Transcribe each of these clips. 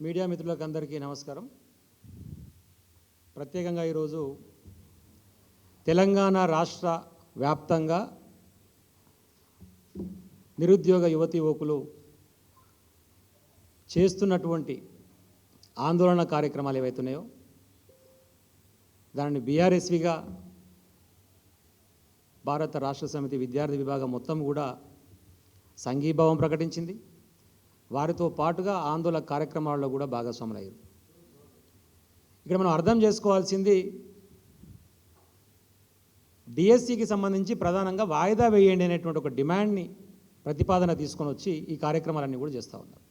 Media మిత్రులకు అందరికీ నమస్కారం. ప్రత్యేకంగా ఈరోజు తెలంగాణ రాష్ట్ర వ్యాప్తంగా నిరుద్యోగ యువతి యువకులు చేస్తున్నటువంటి ఆందోళన కార్యక్రమాలు ఏవైతున్నాయో దానిని బీఆర్ఎస్విగా భారత రాష్ట్ర సమితి విద్యార్థి విభాగం మొత్తం కూడా సంఘీభావం ప్రకటించింది. వారితో పాటుగా ఆందోళన కార్యక్రమాల్లో కూడా భాగస్వాములయ్యారు. ఇక్కడ మనం అర్థం చేసుకోవాల్సింది డిఎస్సికి సంబంధించి ప్రధానంగా వాయిదా వేయండి అనేటువంటి ఒక డిమాండ్ని ప్రతిపాదన తీసుకొని వచ్చి ఈ కార్యక్రమాలన్నీ కూడా చేస్తూ ఉన్నారు.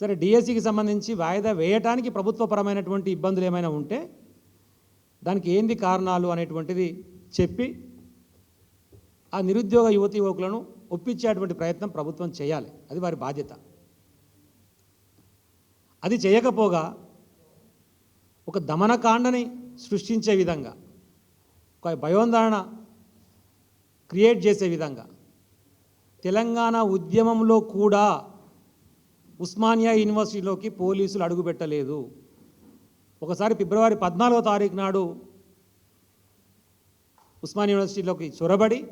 సరే డిఎస్సికి సంబంధించి వాయిదా వేయటానికి ప్రభుత్వపరమైనటువంటి ఇబ్బందులు ఏమైనా ఉంటే దానికి ఏంది కారణాలు అనేటువంటిది చెప్పి ఆ నిరుద్యోగ యువతి యువకులను ఒప్పించేటువంటి ప్రయత్నం ప్రభుత్వం చేయాలి. అది వారి బాధ్యత. అది చేయకపోగా ఒక దమనకాండని సృష్టించే విధంగా ఒక భయోందరణ క్రియేట్ చేసే విధంగా తెలంగాణ ఉద్యమంలో కూడా ఉస్మానియా యూనివర్సిటీలోకి పోలీసులు అడుగుపెట్టలేదు. ఒకసారి ఫిబ్రవరి పద్నాలుగో తారీఖు నాడు ఉస్మానియా యూనివర్సిటీలోకి చొరబడి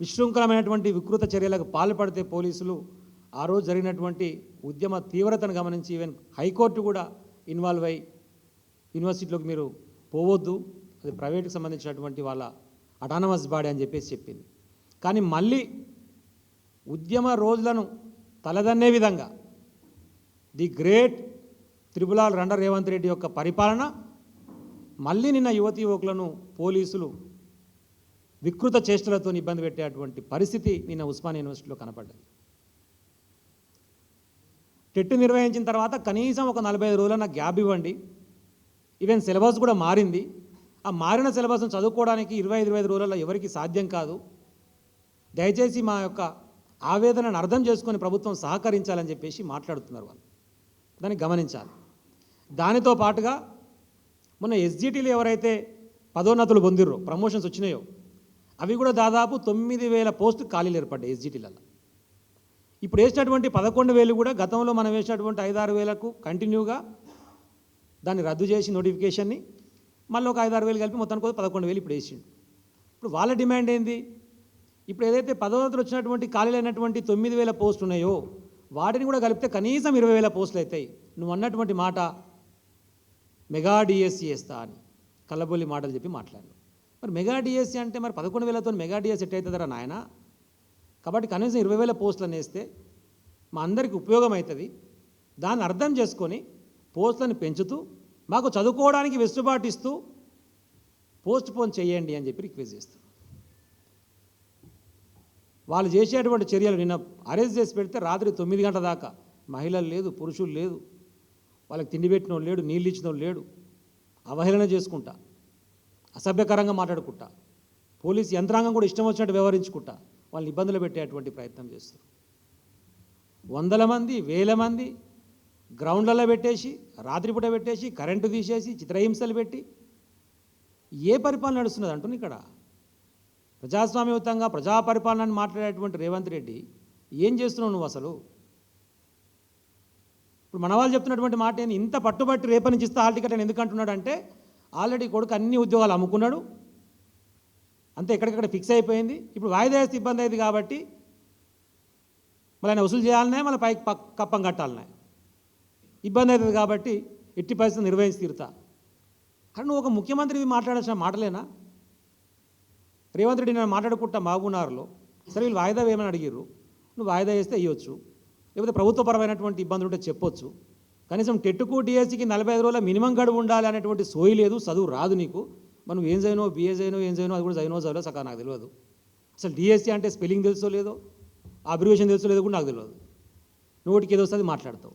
విశృంఖలమైనటువంటి వికృత చర్యలకు పాల్పడితే పోలీసులు ఆ రోజు జరిగినటువంటి ఉద్యమ తీవ్రతను గమనించి ఈవెన్ హైకోర్టు కూడా ఇన్వాల్వ్ అయ్యి యూనివర్సిటీలోకి మీరు పోవద్దు అది ప్రైవేట్కి సంబంధించినటువంటి వాళ్ళ అటానమస్ బాడీ అని చెప్పేసి చెప్పింది. కానీ మళ్ళీ ఉద్యమ రోజులను తలదన్నే విధంగా ది గ్రేట్ త్రిపులాల్ రండ రేవంత్ రెడ్డి యొక్క పరిపాలన మళ్ళీ నిన్న యువతి యువకులను పోలీసులు వికృత చేష్టలతో ఇబ్బంది పెట్టేటువంటి పరిస్థితి నిన్న ఉస్మానియా యూనివర్సిటీలో కనపడ్డది. టెట్ నిర్వహించిన తర్వాత కనీసం ఒక నలభై ఐదు రోజులన్న గ్యాప్ ఇవ్వండి. ఈవెన్ సిలబస్ కూడా మారింది. ఆ మారిన సిలబస్ను చదువుకోవడానికి ఇరవై ఐదు ఇరవై ఐదు రోజులలో ఎవరికి సాధ్యం కాదు. దయచేసి మా యొక్క ఆవేదనను అర్థం చేసుకొని ప్రభుత్వం సహకరించాలని చెప్పేసి మాట్లాడుతున్నారు వాళ్ళు. దాన్ని గమనించాలి. దానితో పాటుగా మొన్న ఎస్జిటీలు ఎవరైతే పదోన్నతులు పొందిర్రో ప్రమోషన్స్ వచ్చినాయో అవి కూడా దాదాపు తొమ్మిది వేల పోస్టు ఖాళీలు ఏర్పడ్డాయి ఎస్జిటీలలో ఇప్పుడు వేసినటువంటి పదకొండు వేలు కూడా గతంలో మనం వేసినటువంటి ఐదారు వేలకు కంటిన్యూగా దాన్ని రద్దు చేసి నోటిఫికేషన్ని మళ్ళీ ఒక ఐదారు వేలు కలిపి మొత్తానికి కూడా పదకొండు వేలు ఇప్పుడు వేసిండు. ఇప్పుడు వాళ్ళ డిమాండ్ ఏంది? ఇప్పుడు ఏదైతే పదోన్నతులు వచ్చినటువంటి ఖాళీలైనటువంటి తొమ్మిది వేల పోస్టులు ఉన్నాయో వాటిని కూడా కలిపితే కనీసం ఇరవై వేల పోస్టులు అవుతాయి. నువ్వు అన్నటువంటి మాట మెగా డిఎస్సి వేస్తా అని కళ్ళబొల్లి మాటలు చెప్పి మాట్లాడు మరి మెగా డిఎస్సి అంటే మరి పదకొండు వేలతో మెగా డిఎస్సి ఎట్ అవుతుందరా నాయన? కాబట్టి కనీసం ఇరవై వేల పోస్టులను వేస్తే మా అందరికి ఉపయోగం అవుతుంది దాన్ని అర్థం చేసుకొని పోస్టులను పెంచుతూ మాకు చదువుకోవడానికి వెసులుబాటు ఇస్తూ పోస్ట్ పోన్ చేయండి అని చెప్పి రిక్వెస్ట్ చేస్తారు వాళ్ళు చేసేటువంటి చర్యలు నిన్న అరెస్ట్ చేసి పెడితే రాత్రి తొమ్మిది గంటల దాకా మహిళలు లేదు పురుషులు లేదు వాళ్ళకి తిండి పెట్టిన లేడు నీళ్ళు ఇచ్చిన వాళ్ళు లేడు అవహేళన చేసుకుంటా. అసభ్యకరంగా మాట్లాడుకుంటా. పోలీస్ యంత్రాంగం కూడా ఇష్టం వచ్చినట్టు వ్యవహరించుకుంటా. వాళ్ళని ఇబ్బందులు పెట్టేటువంటి ప్రయత్నం చేస్తారు. వందల మంది వేల మంది గ్రౌండ్లలో పెట్టేసి రాత్రిపూట పెట్టేసి కరెంటు తీసేసి చిత్రహింసలు పెట్టి ఏ పరిపాలన నడుస్తున్నది అంటుంది ఇక్కడ? ప్రజాస్వామ్యయుతంగా ప్రజా పరిపాలనని మాట్లాడేటువంటి రేవంత్ రెడ్డి ఏం చేస్తున్నావు నువ్వు అసలు? ఇప్పుడు మన వాళ్ళు చెప్తున్నటువంటి మాట ఏంది? ఇంత పట్టుబట్టి రేపటి నుంచి ఇస్తా హాల్ టికెట్ అని ఎందుకంటున్నాడంటే అంటే ఆల్రెడీ కొడుకు అన్ని ఉద్యోగాలు అమ్ముకున్నాడు. అంతే ఎక్కడికక్కడ ఫిక్స్ అయిపోయింది. ఇప్పుడు వాయిదా వేస్తే ఇబ్బంది అయింది కాబట్టి మళ్ళీ ఆయన వసూలు చేయాలనే మళ్ళీ పైకి కప్పం కట్టాలనే. ఇబ్బంది అవుతుంది కాబట్టి ఎట్టి పరిస్థితి నిర్వహించి తీరుతా. కానీ నువ్వు ఒక ముఖ్యమంత్రివి మాట్లాడాల్సిన మాటలేనా? రేవంత్ రెడ్డి నేను మాట్లాడుకుంటా మహబూబ్నగర్లో సరే వీళ్ళు వాయిదా వేయమని అడిగిర్రు. నువ్వు వాయిదా వేస్తే ఇవ్వచ్చు లేకపోతే ప్రభుత్వపరమైనటువంటి ఇబ్బందులు ఉంటే చెప్పొచ్చు. కనీసం టెట్టుకు డిఎస్సికి నలభై ఐదు రోజుల మినిమం గడువు ఉండాలి అనేటువంటి సోయి లేదు చదువు రాదు నీకు. మనం ఏం చదివినో బిఏ చదివినో ఏం చదివినో అది కూడా చదివినో చదివో సకా నాకు తెలియదు. అసలు డిఎస్సి అంటే స్పెల్లింగ్ తెలుసో లేదో అబ్రివేషన్ తెలుసో లేదో కూడా నాకు తెలియదు. నోటికి ఏదో వస్తుంది మాట్లాడతావు.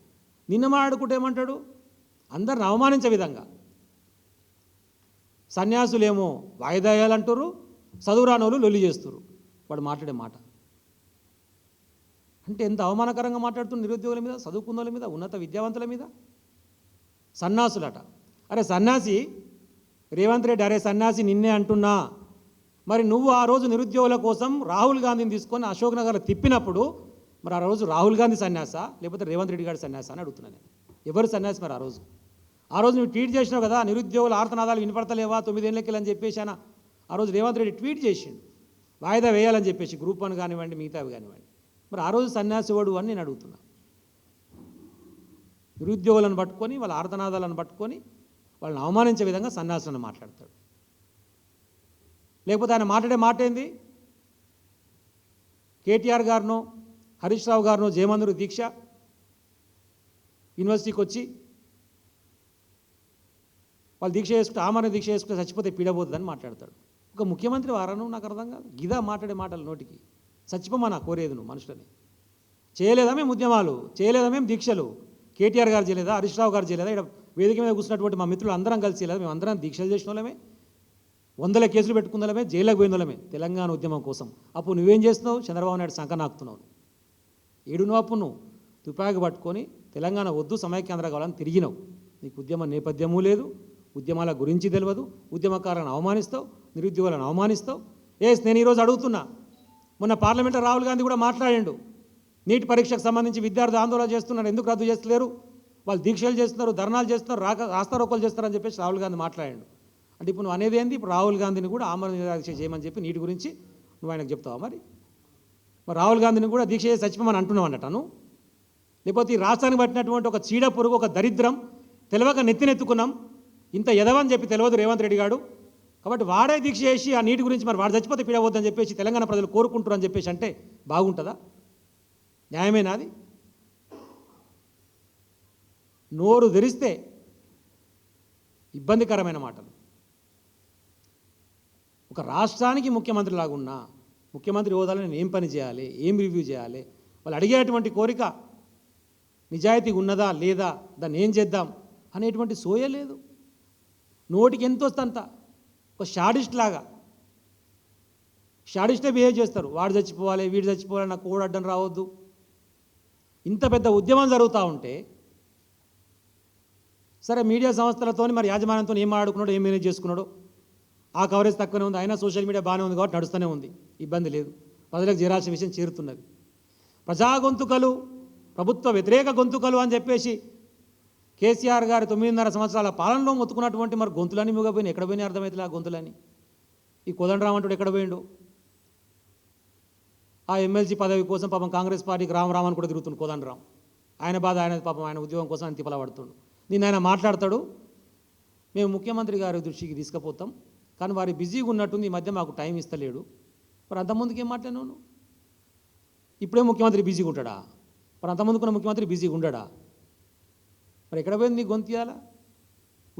నిన్న మాట్లాడుకుంటే ఏమంటాడు? అందరిని అవమానించే విధంగా. సన్యాసులేమో వాయిదా వేయాలంటారు చదువు రానోళ్ళు లొల్లి చేస్తారు వాడు మాట్లాడే మాట. అంటే ఎంత అవమానకరంగా మాట్లాడుతున్న నిరుద్యోగుల మీద చదువుకున్న వాళ్ళ మీద ఉన్నత విద్యావంతుల మీద? సన్నాసులట. అరే సన్యాసి రేవంత్ రెడ్డి అరే సన్యాసి నిన్నే అంటున్నా. మరి నువ్వు ఆ రోజు నిరుద్యోగుల కోసం రాహుల్ గాంధీని తీసుకొని అశోక్ నగర్ తిప్పినప్పుడు మరి ఆ రోజు రాహుల్ గాంధీ సన్యాస లేకపోతే రేవంత్ రెడ్డి గారి సన్యాస అని అడుగుతున్నాను నేను. ఎవరు సన్యాసి మరి ఆ రోజు? ఆ రోజు నువ్వు ట్వీట్ చేసినావు కదా నిరుద్యోగుల ఆర్తనాదాలు వినపడతలేవా తొమ్మిదేళ్ళకి అని. చెప్పేశానా ఆ రోజు రేవంత్ రెడ్డి ట్వీట్ చేసిండు. వాయిదా వేయాలని చెప్పేసి గ్రూప్ వన్ కానివ్వండి మిగతావి కానివ్వండి. మరి ఆ రోజు సన్యాసివాడు అని నేను అడుగుతున్నా. నిరుద్యోగులను పట్టుకొని వాళ్ళ ఆర్తనాదాలను పట్టుకొని వాళ్ళని అవమానించే విధంగా సన్యాసులను మాట్లాడతాడు. లేకపోతే ఆయన మాట్లాడే మాట ఏంది? కేటీఆర్ గారినో హరీష్ రావు గారినో జయమందరు దీక్ష యూనివర్సిటీకి వచ్చి వాళ్ళు దీక్ష చేసుకుంటే ఆమరణ దీక్ష చేసుకుంటే చచ్చిపోతే పీడబోతుందని మాట్లాడతాడు. ఒక ముఖ్యమంత్రి వారను నాకు అర్థం కాదు. గిదా మాట్లాడే మాటలు నోటికి. చచ్చిపోమా కోరేది నువ్వు మనుషులని. చేయలేదా మేము ఉద్యమాలు? చేయలేదా మేము దీక్షలు? కేటీఆర్ గారు చేయలేదా? హరీష్ రావు గారు చేయలేదా? ఇక్కడ వేదిక మీద కూర్చున్నటువంటి మా మిత్రులు అందరం కలిసి చేయలేదు? మేము అందరం దీక్షలు చేసిన వాళ్ళమే. వందల కేసులు పెట్టుకుందలమే జైల్లోకి పోయిందలమే తెలంగాణ ఉద్యమం కోసం. అప్పుడు నువ్వేం చేస్తున్నావు? చంద్రబాబు నాయుడు సంకనాకుతున్నావు ఏడు ఏడును అప్పుడు నువ్వు? తుపాకి పట్టుకొని తెలంగాణ వద్దు సమైక్యాంధ్ర కావాలని తిరిగినావు. నీకు ఉద్యమ నేపథ్యము లేదు ఉద్యమాల గురించి తెలియదు ఉద్యమకారులను అవమానిస్తావు నిరుద్యోగులను అవమానిస్తావు. ఏస్ నేను ఈరోజు అడుగుతున్నా మొన్న పార్లమెంట్లో రాహుల్ గాంధీ కూడా మాట్లాడాడు. నీట్ పరీక్షకు సంబంధించి విద్యార్థులు ఆందోళన చేస్తున్నారు. ఎందుకు రద్దు చేస్తలేరు? వాళ్ళు దీక్షలు చేస్తున్నారు ధర్నాలు చేస్తున్నారు రాక రాస్తారోకలు చేస్తారని చెప్పేసి రాహుల్ గాంధీ మాట్లాడాడు. అంటే ఇప్పుడు నువ్వు అనేది ఏంది? ఇప్పుడు రాహుల్ గాంధీని కూడా ఆమరణ నిరాక్ష చేయమని చెప్పి నీటి గురించి నువ్వు ఆయనకు చెప్తావా మరి? మరి రాహుల్ గాంధీని కూడా దీక్ష చేసి చచ్చిపోమని అంటున్నావు అన్నట్టను లేకపోతే ఈ రాష్ట్రానికి పట్టినటువంటి ఒక చీడ పురుగు ఒక దరిద్రం తెలియక నెత్తినెత్తుకున్నాం. ఇంత ఎదవని చెప్పి తెలియదు రేవంత్ రెడ్డి గారు. కాబట్టి వాడే దీక్ష చేసి ఆ నీటి గురించి మరి వాడు చచ్చిపోతే పీడవద్దని చెప్పేసి తెలంగాణ ప్రజలు కోరుకుంటారు అని చెప్పేసి అంటే బాగుంటుందా? న్యాయమేనా అది నోరు తెరిస్తే ఇబ్బందికరమైన మాటలు. ఒక రాష్ట్రానికి ముఖ్యమంత్రి లాగున్నా ముఖ్యమంత్రి హోదాలో నేను ఏం పని చేయాలి ఏం రివ్యూ చేయాలి వాళ్ళు అడిగేటువంటి కోరిక నిజాయితీ ఉన్నదా లేదా దాన్ని ఏం చేద్దాం అనేటువంటి సోయ లేదు. నోటికి ఎంత వస్తంత? ఒక షాడిస్ట్ లాగా. షాడిస్టే బిహేవ్ చేస్తారు. వాడు చచ్చిపోవాలి వీడు చచ్చిపోవాలి నాకు కూడా అడ్డం రావద్దు. ఇంత పెద్ద ఉద్యమం జరుగుతూ ఉంటే సరే మీడియా సంస్థలతోని మరి యాజమాన్యంతో ఏం ఆడుకున్నాడో ఏం మేనేజ్ చేసుకున్నాడో ఆ కవరేజ్ తక్కువనే ఉంది. అయినా సోషల్ మీడియా బాగానే ఉంది కాబట్టి నడుస్తూనే ఉంది. ఇబ్బంది లేదు. ప్రజలకు చేరాల్సిన విషయం చేరుతున్నది. ప్రజా గొంతుకలు ప్రభుత్వ వ్యతిరేక గొంతుకలు అని చెప్పేసి కేసీఆర్ గారి తొమ్మిదిన్నర సంవత్సరాల పాలనలో మొత్తుకున్నటువంటి మరి గొంతులని మిగపోయినాయి ఎక్కడ పోయినాయి అర్థమవుతుంది ఆ గొంతులని? ఈ కోదండరామంటుడు ఎక్కడ పోయిండు? ఆ ఎమ్మెల్సీ పదవి కోసం పాపం కాంగ్రెస్ పార్టీకి రామరామ్ అని కూడా తిరుగుతుండు కోదండరాం. ఆయన బాధ ఆయన పాపం ఆయన ఉద్యోగం కోసం ఆయన తిప్పల నిన్న ఆయన మాట్లాడతాడు మేము ముఖ్యమంత్రి గారి దృష్టికి తీసుకుపోతాం కానీ వారి బిజీగా ఉన్నట్టుంది ఈ మధ్య మాకు టైం ఇస్తలేడు. మరి అంతకుముందుకు ఏం మాట్లాడినాను ఇప్పుడే ముఖ్యమంత్రి బిజీగా ఉంటాడా? మరి అంతకుముందుకున్న ముఖ్యమంత్రి బిజీగా ఉండడా? మరి ఎక్కడ పోయింది నీ గొంతియాల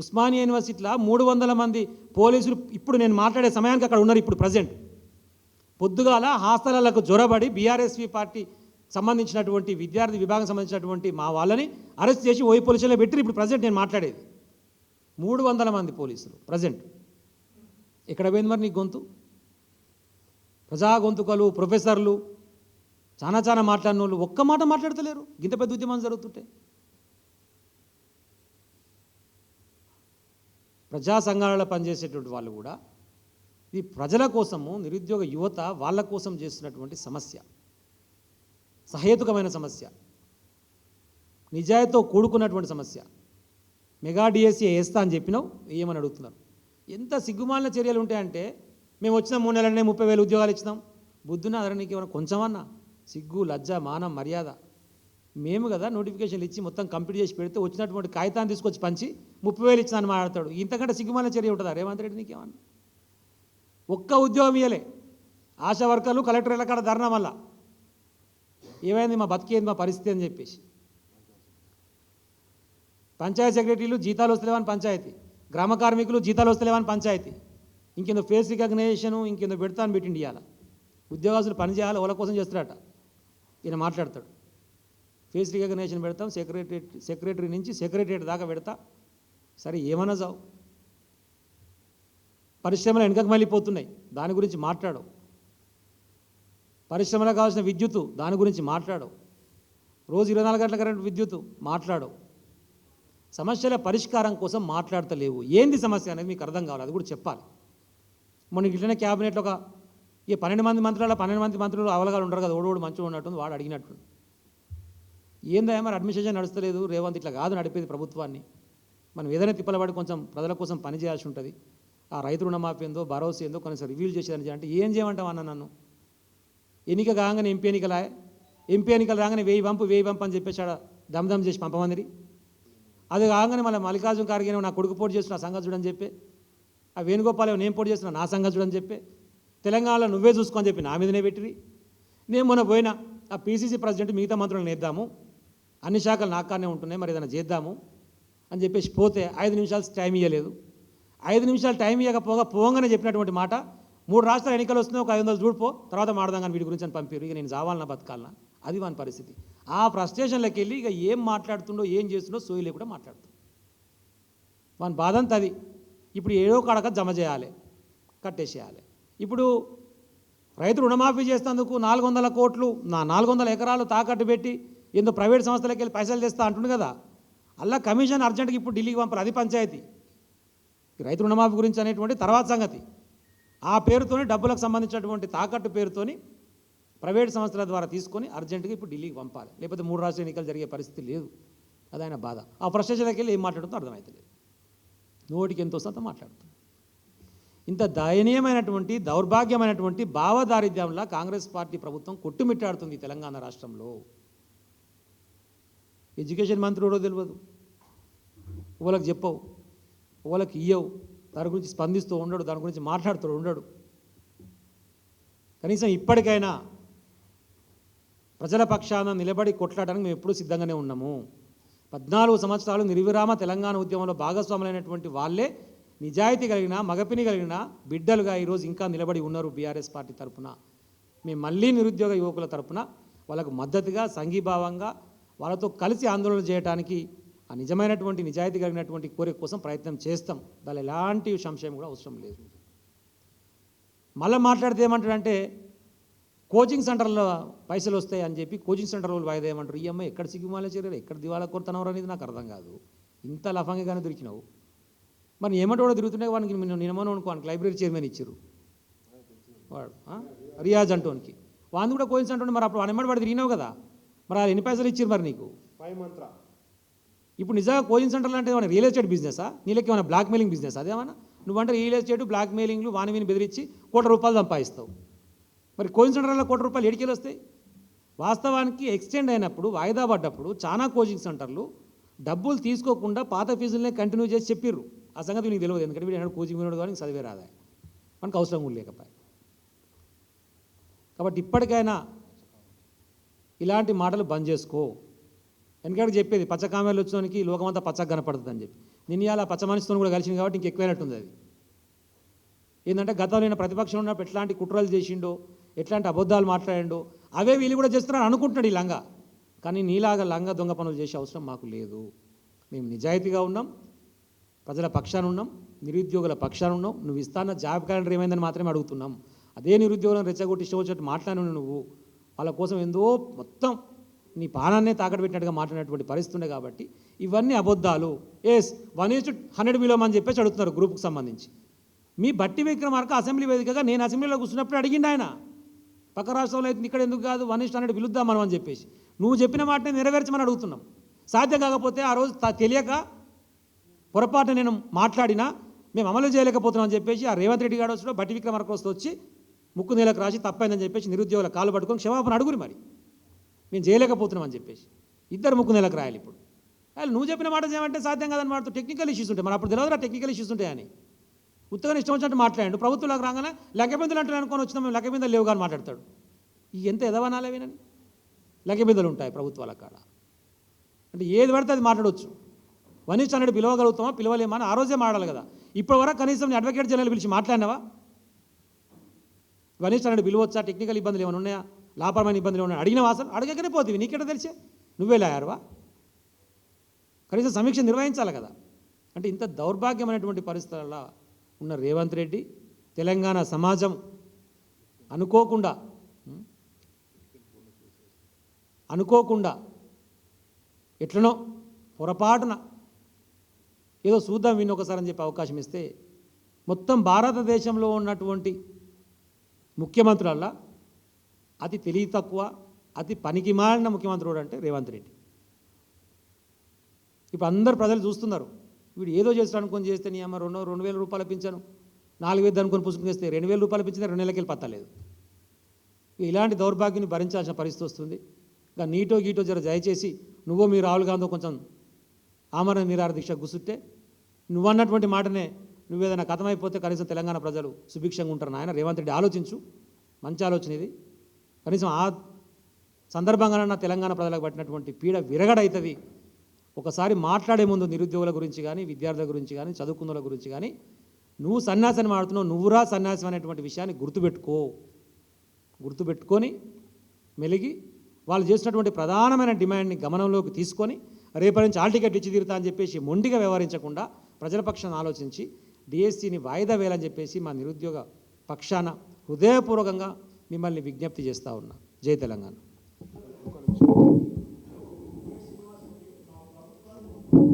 ఉస్మానియా యూనివర్సిటీలో మూడు వందల మంది పోలీసులు ఇప్పుడు నేను మాట్లాడే సమయానికి అక్కడ ఉన్నారు ఇప్పుడు ప్రజెంట్. పొద్దుగాల హాస్టళ్ళకు జ్వరబడి బీఆర్ఎస్వి పార్టీ సంబంధించినటువంటి విద్యార్థి విభాగం సంబంధించినటువంటి మా వాళ్ళని అరెస్ట్ చేసి ఓయి పోలీసులో పెట్టి ఇప్పుడు ప్రజెంట్ నేను మాట్లాడేది. మూడు వందల మంది పోలీసులు ప్రజెంట్. ఎక్కడ పోయింది మరి నీ గొంతు? ప్రజా గొంతుకలు ప్రొఫెసర్లు చాలా చాలా మాట్లాడిన వాళ్ళు ఒక్క మాట మాట్లాడతలేరు. ఇంత పెద్ద ఉద్యమం జరుగుతుంటే. ప్రజా సంఘాలలో పనిచేసేటువంటి వాళ్ళు కూడా ఇది ప్రజల కోసము నిరుద్యోగ యువత వాళ్ళ కోసం చేస్తున్నటువంటి సమస్య. సహేతుకమైన సమస్య. నిజాయితీతో కూడుకున్నటువంటి సమస్య. మెగా డిఎస్సీ వేస్తా అని చెప్పినావు ఏమని అడుగుతున్నారు? ఎంత సిగ్గుమాలిన చర్యలు ఉంటాయంటే మేము వచ్చిన మూడు నెలలనే ముప్పై వేలు ఉద్యోగాలు ఇచ్చినాం. బుద్ధున అదర నీకు ఏమైనా కొంచెమన్నా? సిగ్గు లజ్జ మానం మర్యాద. మేము కదా నోటిఫికేషన్లు ఇచ్చి మొత్తం కంప్లీట్ చేసి పెడితే వచ్చినటువంటి కాగితాన్ని తీసుకొచ్చి పంచి ముప్పై వేలు ఇచ్చినాను మాట్లాడతాడు. ఇంతకంటే సిగ్గుమాల చర్య ఉంటుందా? రేవంత్ రెడ్డి నీకేమన్నా? ఒక్క ఉద్యోగం ఇయ్యలే. ఆశా వర్కర్లు కలెక్టర్ కాడ ధర్నా వల్ల ఏమైంది మా బతికేది మా పరిస్థితి అని చెప్పేసి. పంచాయతీ సెక్రటరీలు జీతాలు వస్తలేవని పంచాయతీ. గ్రామ కార్మికులు జీతాలు వస్తలేవని పంచాయతీ. ఇంకేందో ఫేస్ రికగ్నైజేషను ఇంకేందో పెడతాను పెట్టిండి ఇవాళ ఉద్యోగస్తులు పనిచేయాలి వాళ్ళ కోసం చేస్తారట ఈయన మాట్లాడతాడు. ఫేస్ రికగ్నేషన్ పెడతాం సెక్రటరీ సెక్రటరీ నుంచి సెక్రటరేట్ దాకా పెడతా. సరే ఏమన్నా చావు. పరిశ్రమలు వెనుకకు మళ్ళీపోతున్నాయి దాని గురించి మాట్లాడవు. పరిశ్రమలకు కావాల్సిన విద్యుత్తు దాని గురించి మాట్లాడు రోజు ఇరవై నాలుగు గంటల కరెంట్ విద్యుత్తు మాట్లాడు సమస్యల పరిష్కారం కోసం మాట్లాడతలేవు. ఏంది సమస్య అనేది మీకు అర్థం కావాలి అది కూడా చెప్పాలి. మొన్న ఇట్లనే క్యాబినెట్లో ఒక ఈ పన్నెండు మంది మంత్రుల పన్నెండు మంది మంత్రులు అవలగాలు ఉంటారు కదా ఓడోడు మంచిగా ఉన్నట్టుంది వాడు అడిగినట్టు ఏందా మరి అడ్మినిస్ట్రేషన్ నడుస్తలేదు? రేవంత్ ఇట్లా కాదు నడిపేది ప్రభుత్వాన్ని. మనం ఏదైనా తిప్పలబడి కొంచెం ప్రజల కోసం పని చేయాల్సి ఉంటుంది. ఆ రైతు రుణమాఫీ ఏందో భరోసా ఏందో కొంచెం రివ్యూలు చేసేదని అంటే ఏం చేయమంటావు అన్న నన్ను? ఎన్నిక కాగానే ఎంపీ ఎన్నికలా? ఎంపీ ఎన్నికలు రాగానే వేయి పంపు వేయి పంపు అని చెప్పేసి ఆడ దమ్దమ్ చేసి పంపమందిరి. అది కాగానే మళ్ళీ మల్లికార్జున ఖార్గే నా కొడుకు పోటీ చేస్తున్న సంగతి చూడని చెప్పి ఆ వేణుగోపాల్ నేను పోటీ చేస్తున్నా నా సంగతి చూడని చెప్పి తెలంగాణలో నువ్వే చూసుకోని చెప్పి నా మీదనే పెట్టిరి. నేను మొన్న పోయినా ఆ పీసీసీ ప్రెసిడెంట్ మిగతా మంత్రులను నేద్దాము. అన్ని శాఖలు నాకానే ఉంటున్నాయి మరి ఏదైనా చేద్దాము అని చెప్పేసి పోతే ఐదు నిమిషాలు టైం ఇవ్వలేదు ఐదు నిమిషాలు టైం ఇవ్వకపోగా పోగానే చెప్పినటువంటి మాట మూడు రాష్ట్రాల ఎన్నికలు వస్తున్నాయి ఒక ఐదు వందలు చూడిపో తర్వాత మాడదాం కానీ వీటి గురించి అని పంపారు. ఇక నేను చావాలన్నా బతకాలనా? అది వాని పరిస్థితి. ఆ ఫ్రస్ట్రేషన్లోకి వెళ్ళి ఇక ఏం మాట్లాడుతుండో ఏం చేస్తుండో సోయి లేకుండా మాట్లాడుతుంది వాని బాధ అంతా అది. ఇప్పుడు ఏడో కాడక జమ చేయాలి కట్టేసేయాలి. ఇప్పుడు రైతు రుణమాఫీ చేసినందుకు నాలుగు వందల కోట్లు నా నాలుగు వందల ఎకరాలు తాకట్టు పెట్టి ఏందో ప్రైవేట్ సంస్థలకి వెళ్ళి పైసలు తెస్తా అంటుండు కదా. అలా కమిషన్ అర్జెంట్గా ఇప్పుడు ఢిల్లీకి పంపారు అది పంచాయతీ. రైతు రుణమాఫీ గురించి అనేటువంటి తర్వాత సంగతి. ఆ పేరుతోని డబ్బులకు సంబంధించినటువంటి తాకట్టు పేరుతోని ప్రైవేట్ సంస్థల ద్వారా తీసుకొని అర్జెంటుగా ఇప్పుడు ఢిల్లీకి పంపాలి. లేకపోతే మూడు రాష్ట్ర ఎన్నికలు జరిగే పరిస్థితి లేదు. అది ఆయన బాధ. ఆ ఫ్రస్ట్రేషన్కి వెళ్ళి ఏం మాట్లాడుతుందో అర్థమవుతలేదు నోటికి ఎంతో శాతం మాట్లాడుతుంది. ఇంత దయనీయమైనటువంటి దౌర్భాగ్యమైనటువంటి భావదారిద్ర్యంలా కాంగ్రెస్ పార్టీ ప్రభుత్వం కొట్టుమిట్టాడుతుంది తెలంగాణ రాష్ట్రంలో. ఎడ్యుకేషన్ మంత్రి కూడా తెలియదు వాళ్ళకి చెప్పవు. వాళ్ళకి ఇయ్యవు. దాని గురించి స్పందిస్తూ ఉండడు. దాని గురించి మాట్లాడుతూ ఉండడు. కనీసం ఇప్పటికైనా ప్రజల పక్షాన నిలబడి కొట్లాడడానికి మేము ఎప్పుడూ సిద్ధంగానే ఉన్నాము. పద్నాలుగు సంవత్సరాలు నిర్విరామ తెలంగాణ ఉద్యమంలో భాగస్వాములైనటువంటి వాళ్ళే నిజాయితీ కలిగిన మగపిని కలిగిన బిడ్డలుగా ఈరోజు ఇంకా నిలబడి ఉన్నారు బీఆర్ఎస్ పార్టీ తరపున. మేము మళ్ళీ నిరుద్యోగ యువకుల తరపున వాళ్ళకు మద్దతుగా సంఘీభావంగా వాళ్ళతో కలిసి ఆందోళన చేయడానికి ఆ నిజమైనటువంటి నిజాయితీ కలిగినటువంటి కోరిక కోసం ప్రయత్నం చేస్తాం. దాని ఎలాంటి సంశయం కూడా అవసరం లేదు. మళ్ళీ మాట్లాడితే ఏమంటాడంటే కోచింగ్ సెంటర్లో పైసలు వస్తాయి అని చెప్పి కోచింగ్ సెంటర్ వాళ్ళు వాయిదా ఏమంటారు. ఈ అమ్మాయి ఎక్కడ సిగ్గుమాలే చేరారు ఎక్కడ దివాళా కొడుతున్నావు అనేది నాకు అర్థం కాదు. ఇంత లఫంగానే దొరికినావు. మరి ఏమంటే కూడా తిరుగుతుంటే వానికి నేను నినమను అనుకో లైబ్రరీ చైర్మన్ ఇచ్చారు. వాడు రియాజ్ అంటోనికి వాడిని కూడా కోచింగ్ సెంటర్ మరి అప్పుడు వాడు ఎమ్మడి వాడు తిరిగినావు కదా. మరి వాళ్ళు ఎన్ని పైసలు ఇచ్చారు మరి నీకు? ఫైవ్ మంత్ర. ఇప్పుడు నిజంగా కోచింగ్ సెంటర్లు అంటే ఏమైనా రియల్ ఎస్టేట్ బిజినెసా నీళ్ళకి ఏమైనా బ్లాక్ మెయిలింగ్ బిజినెస్ అదేమన్నా? నువ్వంటే రియల్ ఎస్టేట్ బ్లాక్ మెయిలింగ్లు వాని వీని బెదిరించి కోట్ల రూపాయలు సంపాదిస్తావు. మరి కోచింగ్ సెంటర్లో కోట్ల రూపాయలు ఎడికెళ్ళి వస్తాయి? వాస్తవానికి ఎక్స్టెండ్ అయినప్పుడు వాయిదా పడ్డప్పుడు చాలా కోచింగ్ సెంటర్లు డబ్బులు తీసుకోకుండా పాత ఫీజులనే కంటిన్యూ చేసి చెప్పిర్రు. ఆ సంగతి నీకు తెలియదు ఎందుకంటే వీడు కోచింగ్ వినోడు కానీ చదివే రాదా? మనకు అవసరం కూడా లేకపోయి. కాబట్టి ఇప్పటికైనా ఇలాంటి మాటలు బంద్ చేసుకో. ఎందుకంటే చెప్పేది పచ్చ కామెర్లు లోకమంతా పచ్చగా కనపడుతుంది అని చెప్పి. నేను ఇలా పచ్చ మనిషితో కూడా కలిసింది కాబట్టి ఇంకెక్కువైనట్టుంది అది. ఏంటంటే గతంలో నేను ప్రతిపక్షం ఉన్నప్పుడు ఎట్లాంటి కుట్రలు చేసిండో ఎట్లాంటి అబద్ధాలు మాట్లాడిండో అవే వీళ్ళు కూడా చేస్తున్నారు అనుకుంటున్నాడు ఈ లంగా. కానీ నీలాగా లంగా దొంగ పనులు చేసే అవసరం మాకు లేదు. మేము నిజాయితీగా ఉన్నాం ప్రజల పక్షాన ఉన్నాం నిరుద్యోగుల పక్షాన ఉన్నాం. నువ్వు ఇస్తాన్న జాబ్ క్యాలెండర్ ఏమైందని మాత్రమే అడుగుతున్నాం. అదే నిరుద్యోగులను రెచ్చగొట్టి ఇష్టం వచ్చినట్టు మాట్లాడిన నువ్వు. వాళ్ళ కోసం ఎంతో మొత్తం నీ ప్రాణాన్నే తాకట్టు పెట్టినట్టుగా మాట్లాడినటువంటి పరిస్థితి ఉండే కాబట్టి ఇవన్నీ అబద్ధాలు. S one is hundred million అని చెప్పేసి అడుగుతున్నారు గ్రూప్కి సంబంధించి. మీ బట్టి విక్రమార్క అసెంబ్లీ వేదికగా నేను అసెంబ్లీలో కూర్చున్నప్పుడు అడిగిండు ఆయన. పక్క రాష్ట్రంలో అయితే ఇక్కడ ఎందుకు కాదు వన్ ఇస్ట్ హండ్రెడ్ పిలుద్దాం మనం అని చెప్పేసి. నువ్వు చెప్పిన మాటనే నెరవేర్చమని అడుగుతున్నాం. సాధ్యం కాకపోతే ఆ రోజు తెలియక పొరపాటు నేను మాట్లాడినా మేము అమలు చేయలేకపోతున్నాం అని చెప్పేసి ఆ రేవంత్ రెడ్డి గారు వచ్చి బట్టి విక్రమార్క వస్తూ వచ్చి ముక్కు నేలకు రాసి తప్పైందని చెప్పేసి నిరుద్యోగుల కాలు పట్టుకొని క్షమాపణ అడుగురు మరి. మేము చేయలేకపోతున్నాం అని చెప్పేసి. ఇద్దరు ముక్కు నెలకు రాయాలి ఇప్పుడు. వాళ్ళు నువ్వు చెప్పిన మాట చేయమంటే సాధ్యం కాదని మాటతో టెక్నికల్ ఇష్యూస్ ఉంటాయి. మన అప్పుడు తెలియదురా టెక్నికల్ ఇష్యూస్ ఉంటాయని. ఉత్తగా ఇష్టం వచ్చినట్టు మాట్లాడండి. ప్రభుత్వంలోకి రాగానే లెక్కబిందులు అంటే అనుకొని వచ్చినా మేము లెక్కబిందలు లేవు కానీ మాట్లాడతాడు. ఈ ఎంత ఎదవనాలే వినని లెక్కబిందలు ఉంటాయి ప్రభుత్వాల కాడ. అంటే ఏది పడితే అది మాట్లాడవచ్చు వనిష్ఠ అనేది పిలవగలుగుతామా? పిలవలేమా? అని ఆ రోజే మాట్లాడాలి కదా. ఇప్పటివరకు కనీసం నేను అడ్వకేట్ జనరల్ పిలిచి మాట్లాడినావా? వనిష్ఠ అనేది పిలవచ్చా టెక్నికల్ ఇబ్బందులు ఏమైనా ఉన్నాయా? లాపరమైన ఇబ్బందులు ఏమైనా అడిగిన వాసన అడగకనే పోతుంది నీకెట తెలిసే? నువ్వే లాయారువా? కనీసం సమీక్ష నిర్వహించాలి కదా. అంటే ఇంత దౌర్భాగ్యమైనటువంటి పరిస్థితులలో ఉన్న రేవంత్ రెడ్డి తెలంగాణ సమాజం అనుకోకుండా అనుకోకుండా ఎట్లనో పొరపాటున ఏదో చూద్దాం విని ఒకసారి అని చెప్పి అవకాశం ఇస్తే మొత్తం భారతదేశంలో ఉన్నటువంటి ముఖ్యమంత్రులల్లా అతి తెలివి తక్కువ అతి పనికి మాలిన ముఖ్యమంత్రి కూడా అంటే రేవంత్ రెడ్డి. ఇప్పుడు అందరు ప్రజలు చూస్తున్నారు. వీడు ఏదో చేస్తాడు అనుకుని చేస్తే నీ అమ్మ రెండు రెండు వేల రూపాయలు పెంచాను నాలుగు వేలు పుష్పం చేస్తే రెండు వేల రూపాయలు పెంచితే రెండు నెలలకి పత్తలేదు ఇలాంటి దౌర్భాగ్యాన్ని భరించాల్సిన పరిస్థితి వస్తుంది. ఇంకా నీటో గీటో జర దయచేసి నువ్వో మీ రాహుల్ గాంధీ కొంచెం ఆమరణ నిరాహార దీక్ష గుసుట్టే నువ్వన్నటువంటి మాటనే నువ్వేదైనా కథమైపోతే కనీసం తెలంగాణ ప్రజలు సుభిక్షంగా ఉంటారు నాయన. రేవంత్ రెడ్డి ఆలోచించు. మంచి ఆలోచన ఇది. కనీసం ఆ సందర్భంగానన్నా తెలంగాణ ప్రజలకు పట్టినటువంటి పీడ విరగడవుతుంది ఒకసారి మాట్లాడే ముందు నిరుద్యోగుల గురించి కానీ విద్యార్థుల గురించి కానీ చదువుకున్నల గురించి కానీ నువ్వు సన్యాసాన్ని మాడుతున్నావు నువ్వురా సన్యాసం అనేటువంటి విషయాన్ని గుర్తుపెట్టుకో. గుర్తుపెట్టుకొని మెలిగి వాళ్ళు చేసినటువంటి ప్రధానమైన డిమాండ్ని గమనంలోకి తీసుకొని రేపటి నుంచి ఆల్ టికెట్ ఇచ్చి తీరుతా అని చెప్పేసి మొండిగా వ్యవహరించకుండా ప్రజల పక్షాన్ని ఆలోచించి డిఎస్సిని వాయిదా వేయాలని చెప్పేసి మా నిరుద్యోగ పక్షాన హృదయపూర్వకంగా మిమ్మల్ని విజ్ఞప్తి చేస్తూ ఉన్నా. జై తెలంగాణ.